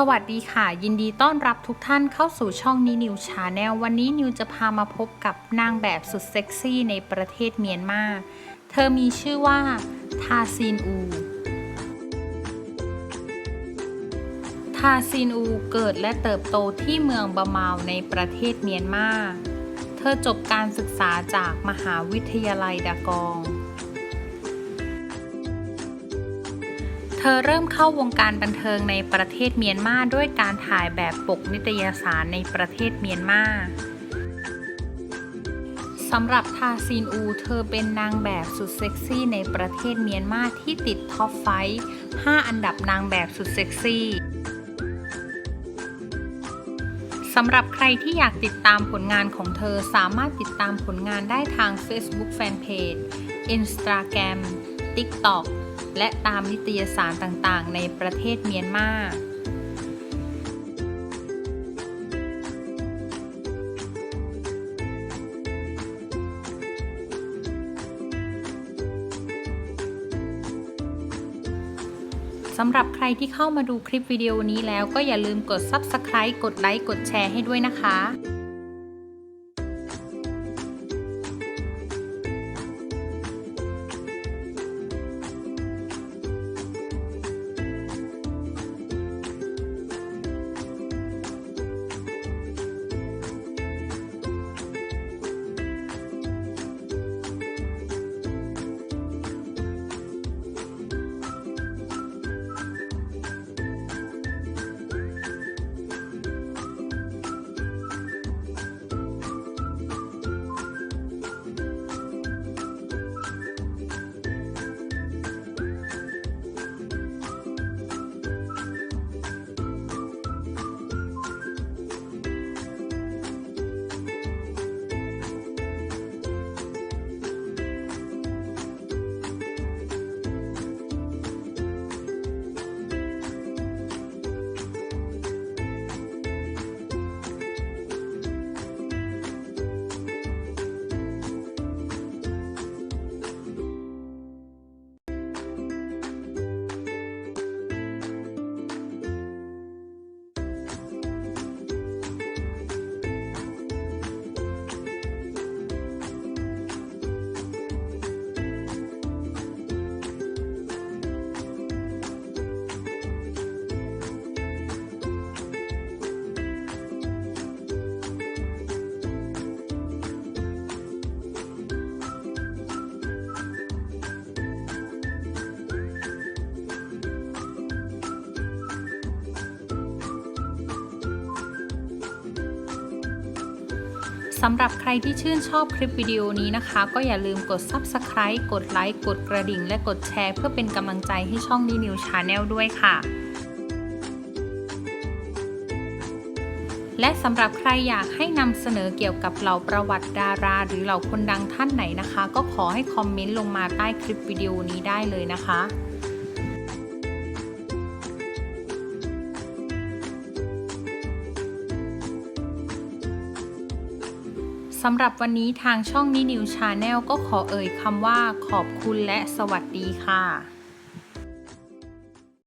สวัสดีค่ะ ยินดีต้อนรับทุกท่านเข้าสู่ช่องนี้นิวชาแนลวันนี้นิวจะพามาพบกับนางแบบสุดเซ็กซี่ในประเทศเมียนมา เธอมีชื่อว่าทาซินอู ทาซินอูเกิดและเติบโตที่เมืองบะเมาในประเทศเมียนมา เธอจบการศึกษาจากมหาวิทยาลัยดากอง เธอเริ่มเข้าวงการบันเทิงในประเทศเมียนมาด้วยการถ่ายแบบปกนิตยสารในประเทศเมียนมาสำหรับทาซีนอู เธอเป็นนางแบบสุดเซ็กซี่ในประเทศเมียนมาที่ติดท็อปไฟว์5อันดับนางแบบสุดเซ็กซี่สำหรับใครที่อยากติดตามผลงานของเธอสามารถติดตามผลงานได้ทาง Facebook Fanpage Instagram TikTok และตามนิตยสารต่างๆ ในประเทศเมียนมาสำหรับใครที่เข้ามาดูคลิปวิดีโอนี้แล้วก็อย่าลืมกด Subscribe กดไลค์ กดแชร์ให้ด้วยนะคะ สำหรับใครที่ชื่นชอบคลิปวิดีโอนี้นะคะ ก็อย่าลืมกด Subscribe กดไลค์กดกระดิ่ง และกดแชร์ เพื่อเป็นกำลังใจให้ช่องนี้นิวชาแนลด้วยค่ะ และสำหรับใครอยากให้นำเสนอเกี่ยวกับเหล่าประวัติดารา หรือเหล่าคนดังท่านไหนนะคะ ก็ขอให้คอมเมนต์ลงมาใต้คลิปวิดีโอนี้ได้เลยนะคะ สำหรับวันนี้ทางช่องนีนิวชาแนลก็ขอเอ่ยคำว่าขอบคุณและสวัสดีค่ะ